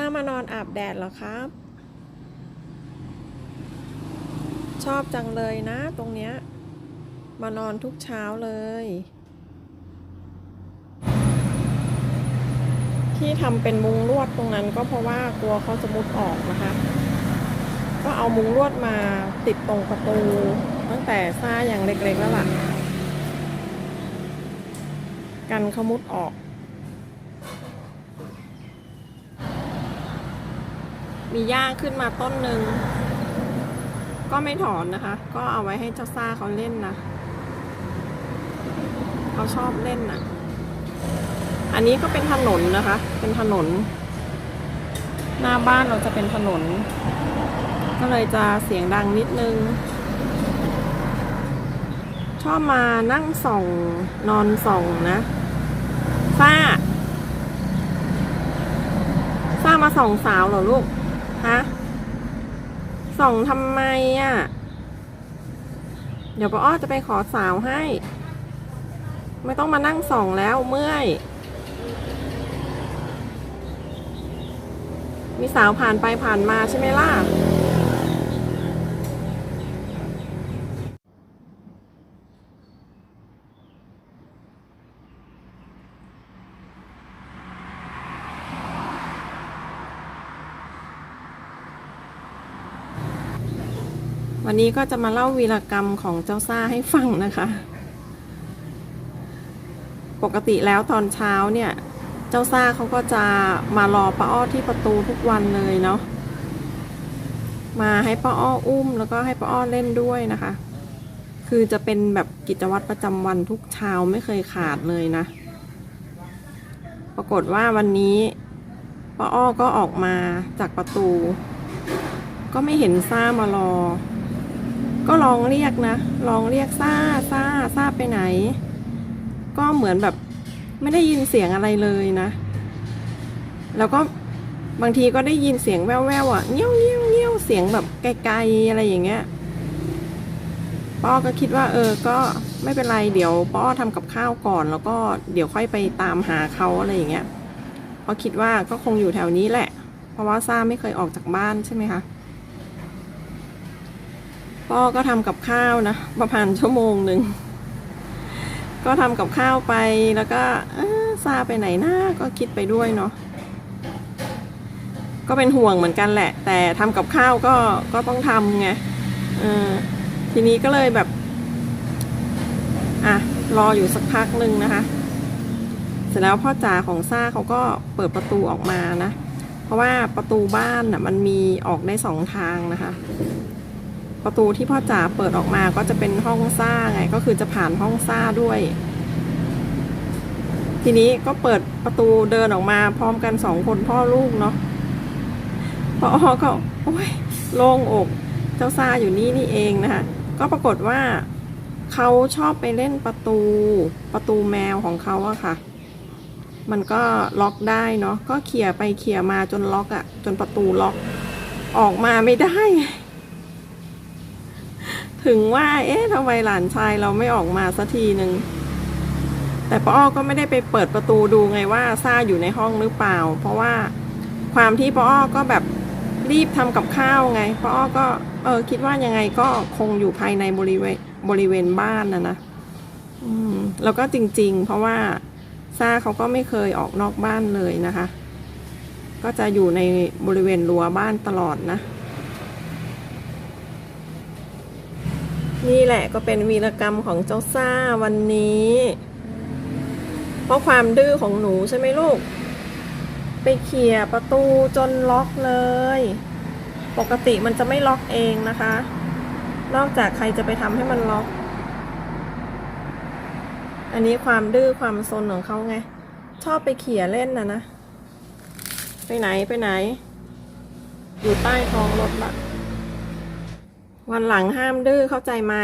ซ่ามานอนอาบแดดเหรอครับ ชอบจังเลยนะตรงเนี้ย มานอนทุกเช้าเลย ที่ทำเป็นมุงลวดตรงนั้นก็เพราะว่ากลัวเขาจะมุดออกนะคะ ก็เอามุงลวดมาติดตรงประตู ตั้งแต่ซ่าอย่างเล็กๆแล้วล่ะ กันเขามุดออก มีหญ้าขึ้นมาต้นหนึ่ง ก็ไม่ถอนนะคะ ก็เอาไว้ให้เจ้าซ่าเขาเล่นนะเขาชอบเล่นนะอันนี้ก็เป็นถนนนะคะ เป็นถนน หน้าบ้านเราจะเป็นถนน ก็เลยจะเสียงดังนิดนึง ชอบมานั่งส่อง นอนส่องนะซ่าซ่ามาส่องสาวเหรอลูก ฮะส่องทำไมอะ่ะ เดี๋ยวป้าอ้อจะไปขอสาวให้ ไม่ต้องมานั่งส่องแล้วเมื่อย มีสาวผ่านไปผ่านมาใช่ไหมล่ะ วันนี้ก็จะมาเล่าวีรกรรมของเจ้าซ่าให้ฟังนะคะ ปกติแล้วตอนเช้าเนี่ย เจ้าซ่าเขาก็จะมารอป้าอ้อที่ประตูทุกวันเลยเนาะ มาให้ป้าอ้ออุ้มแล้วก็ให้ป้าอ้อเล่นด้วยนะคะ คือจะเป็นแบบกิจวัตรประจำวันทุกเช้าไม่เคยขาดเลยนะ ปรากฏว่าวันนี้ป้าอ้อก็ออกมาจากประตู ก็ไม่เห็นซ่ามารอ ก็ลองเรียกนะ ลองเรียกซ่าซ่าซ่าไปไหน ก็เหมือนแบบไม่ได้ยินเสียงอะไรเลยนะ แล้วก็บางทีก็ได้ยินเสียงแว่วๆอะเงี้ยวเงี้ยวเงี้ยวเสียงแบบไกลๆอะไรอย่างเงี้ยป้อก็คิดว่า เออ ก็ไม่เป็นไรเดี๋ยวป้อทำกับข้าวก่อน แล้วก็เดี๋ยวค่อยไปตามหาเขาอะไรอย่างเงี้ยเพราะคิดว่าก็คงอยู่แถวนี้แหละ เพราะว่าซ่าไม่เคยออกจากบ้านใช่ไหมคะ ป้อก็ทำกับข้าวนะประมาณชั่วโมงหนึ่ง ก็ทำกับข้าวไปแล้วก็ซาไปไหนหนะก็คิดไปด้วยเนาะก็เป็นห่วงเหมือนกันแหละ แต่ทำกับข้าวก็ก็ต้องทำไงทีนี้ก็เลยแบบ อะ รออยู่สักพักหนึ่งนะคะ เสร็จแล้วพ่อจ๋าของซ่าเขาก็เปิดประตูออกมานะ เพราะว่าประตูบ้านน่ะมันมีออกได้สองทางนะคะ ประตูที่พ่อจ๋าเปิดออกมาก็จะเป็นห้องซ่าไง ก็คือจะผ่านห้องซ่าด้วย ทีนี้ก็เปิดประตูเดินออกมาพร้อมกันสองคนพ่อลูกเนาะพอก็โอ้ยโล่งอก เจ้าซ่าอยู่นี่นี่เองนะคะก็ปรากฏว่าเขาชอบไปเล่นประตูประตูแมวของเขาอะค่ะ มันก็ล็อกได้เนาะก็เขี่ยไปเขี่ยมาจนล็อกอะจนประตูล็อก ออกมาไม่ได้ ถึงว่า เอ๊ะทำไมหลานชายเราไม่ออกมาสักทีหนึ่งแต่ป้าอ้อก็ไม่ได้ไปเปิดประตูดูไงว่าซ่าอยู่ในห้องหรือเปล่า เพราะว่าความที่ป้าอ้อก็แบบรีบทำกับข้าวไงป้าอ้อก็เออคิดว่ายังไงก็คงอยู่ภายในบริเวณบริเวณบ้านนะนะอืมแล้วก็จริง ๆ เพราะว่าซ่าเขาก็ไม่เคยออกนอกบ้านเลยนะคะ ก็จะอยู่ในบริเวณรั้วบ้านตลอดนะ นี่แหละก็เป็นวีรกรรมของเจ้าซ่าวันนี้ เพราะความดื้อของหนูใช่ไหมลูก ไปเขี่ยประตูจนล็อกเลย ปกติมันจะไม่ล็อกเองนะคะ นอกจากใครจะไปทำให้มันล็อก อันนี้ความดื้อความซนของเขาไง ชอบไปเขี่ยเล่นนะนะ ไปไหนไปไหน อยู่ใต้ท้องรถละ วันหลังห้ามดื้อเข้าใจไหม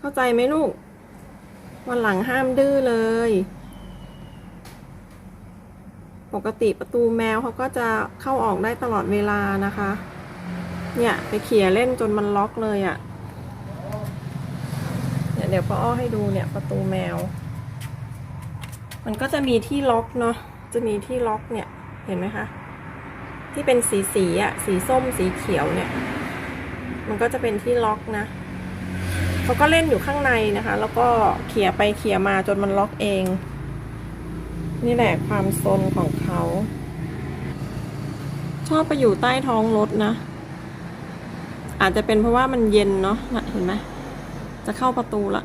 เข้าใจไหมลูก วันหลังห้ามดื้อเลย ปกติประตูแมวเขาก็จะเข้าออกได้ตลอดเวลานะคะ เนี่ย ไปเขี่ยเล่นจนมันล็อกเลยอะ่ะ เนี่ยเดี๋ยวพ่ออ้อให้ดูเนี่ยประตูแมว มันก็จะมีที่ล็อกเนาะ จะมีที่ล็อกเนี่ย เห็นไหมคะ ที่เป็นสีสีๆอะสีส้มสีเขียวเนี่ย มันก็จะเป็นที่ล็อกนะเขาก็เล่นอยู่ข้างในนะคะ แล้วก็เขี่ยไปเขี่ยมาจนมันล็อกเอง นี่แหละความซนของเขา ชอบไปอยู่ใต้ท้องรถนะ อาจจะเป็นเพราะว่ามันเย็นเนาะนะเห็นไหมจะเข้าประตูละ